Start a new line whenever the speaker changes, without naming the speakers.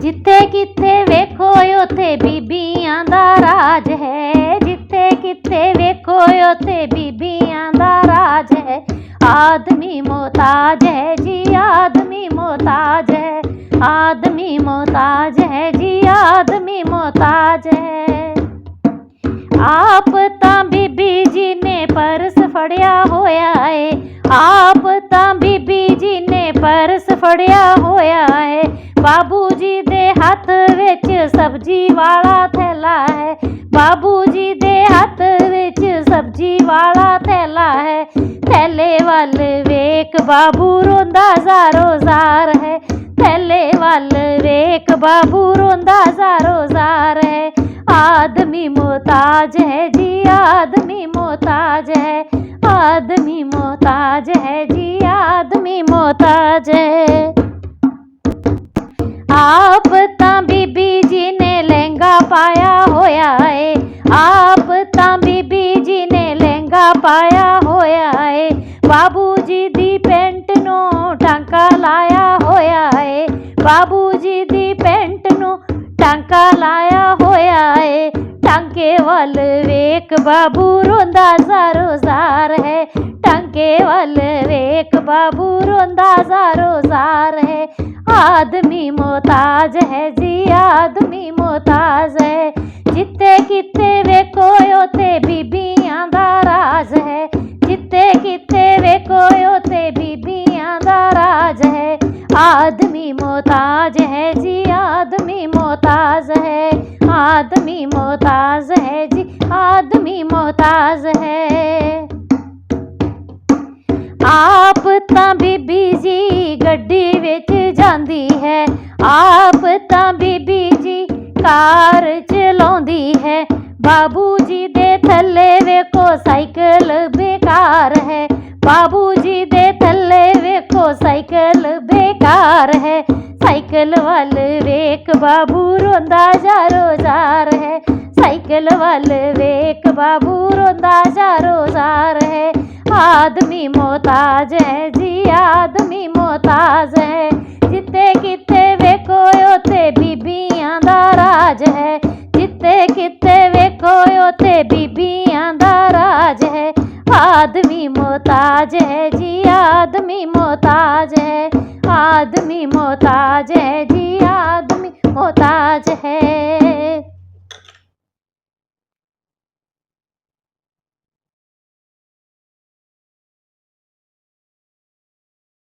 ਜਿੱਥੇ ਕਿੱਥੇ ਵੇਖੋ ਉਥੇ ਬੀਬੀਆਂ ਦਾ ਰਾਜ ਹੈ ਜਿੱਥੇ ਕਿੱਥੇ ਵੇਖੋ ਉਥੇ ਬੀਬੀਆਂ ਦਾ ਰਾਜ ਹੈ ਆਦਮੀ मोहताज है जी आदमी मोहताज है आदमी मोहताज है जी आदमी मोहताज है ਆਪ ਤਾਂ ਬੀਬੀ ਜੀ ਨੇ ਪਰਸ ਫੜਿਆ ਹੋਇਆ ਏ ਆਪ ਤਾਂ ਬੀਬੀ ਜੀ ਨੇ ਪਰਸ ਫੜਿਆ ਹੋਇਆ ਏ ਬਾਬੂ ਜੀ ਦੇ ਹੱਥ ਵਿੱਚ ਸਬਜ਼ੀ ਵਾਲਾ ਥੈਲਾ ਹੈ ਬਾਬੂ ਜੀ ਦੇ ਹੱਥ ਵਿੱਚ ਸਬਜ਼ੀ ਵਾਲਾ ਥੈਲਾ ਹੈ ਥੈਲੇ ਵੱਲ ਵੇਖ ਬਾਬੂ ਰੋਂਦਾ ਜ਼ਾਰੋ ਜ਼ਾਰ ਹੈ ਥੈਲੇ ਵੱਲ ਵੇਖ ਬਾਬੂ ਰੋਂਦਾ ਜ਼ਾਰੋ ਜ਼ਾਰ ਹੈ आदमी मोहताज है जी आदमी मोहताज है आदमी मोहताज है जी आदमी मोहताज है ਆਪ ਤਾਂ ਬੀਬੀ ਜੀ ਨੇ ਲਹਿੰਗਾ ਪਾਇਆ ਹੋਇਆ ਏ ਆਪ ਤਾਂ ਬੀਬੀ ਜੀ ਨੇ ਲਹਿੰਗਾ ਪਾਇਆ ਹੋਇਆ ਏ ਬਾਬੂ ਜੀ ਦੀ ਪੈਂਟ ਨੂੰ ਟਾਂਕਾ ਲਾਇਆ ਹੋਇਆ ਏ ਬਾਬੂ ਜੀ ਦੀ ਪੈਂਟ ਨੂੰ ਟਾਂਕਾ ਲਾਇਆ ਹੋਇਆ ਏ ਟਾਂਕੇ ਵੱਲ ਵੇਖ ਬਾਬੂ ਰੋਂਦਾ ਜ਼ਾਰੋ ਜ਼ਾਰ ਹੈ ਟਾਂਕੇ ਵੱਲ ਵੇਖ ਬਾਬੂ ਰੋਂਦਾ ਜ਼ਾਰੋ ਜ਼ਾਰ ਹੈ आदमी मोहताज है, जी आदमी मोहताज है। जिते किते वे कोयो ते बीबिया का राज है। जिते किते वे कोयो ते बीबिया का राज है। आदमी मोहताज है, जी आदमी मोहताज है। आदमी मोहताज है, जी आदमी मोहताज है। आप तो बीबी जी कार चलौंदी है। बाबूजी दे थल्ले वे को साइकिल बेकार है। बाबूजी दे थल्ले वे को साइकिल बेकार है। साइकिल वाल वेक बाबू रोंदा जा रोजार है। साइकिल वाल वेक बाबू रोंदा जा रोजार है। आदमी मोहताज है जी, आदमी मोहताज ਹੋਏ ਉਥੇ ਬੀਬੀਆਂ ਦਾ ਰਾਜ ਹੈ, ਆਦਮੀ ਮੋਤਾਜ ਹੈ ਜੀ, ਆਦਮੀ ਮੋਤਾਜ ਹੈ, ਆਦਮੀ ਮੋਤਾਜ ਹੈ ਜੀ, ਆਦਮੀ ਮੋਤਾਜ ਹੈ।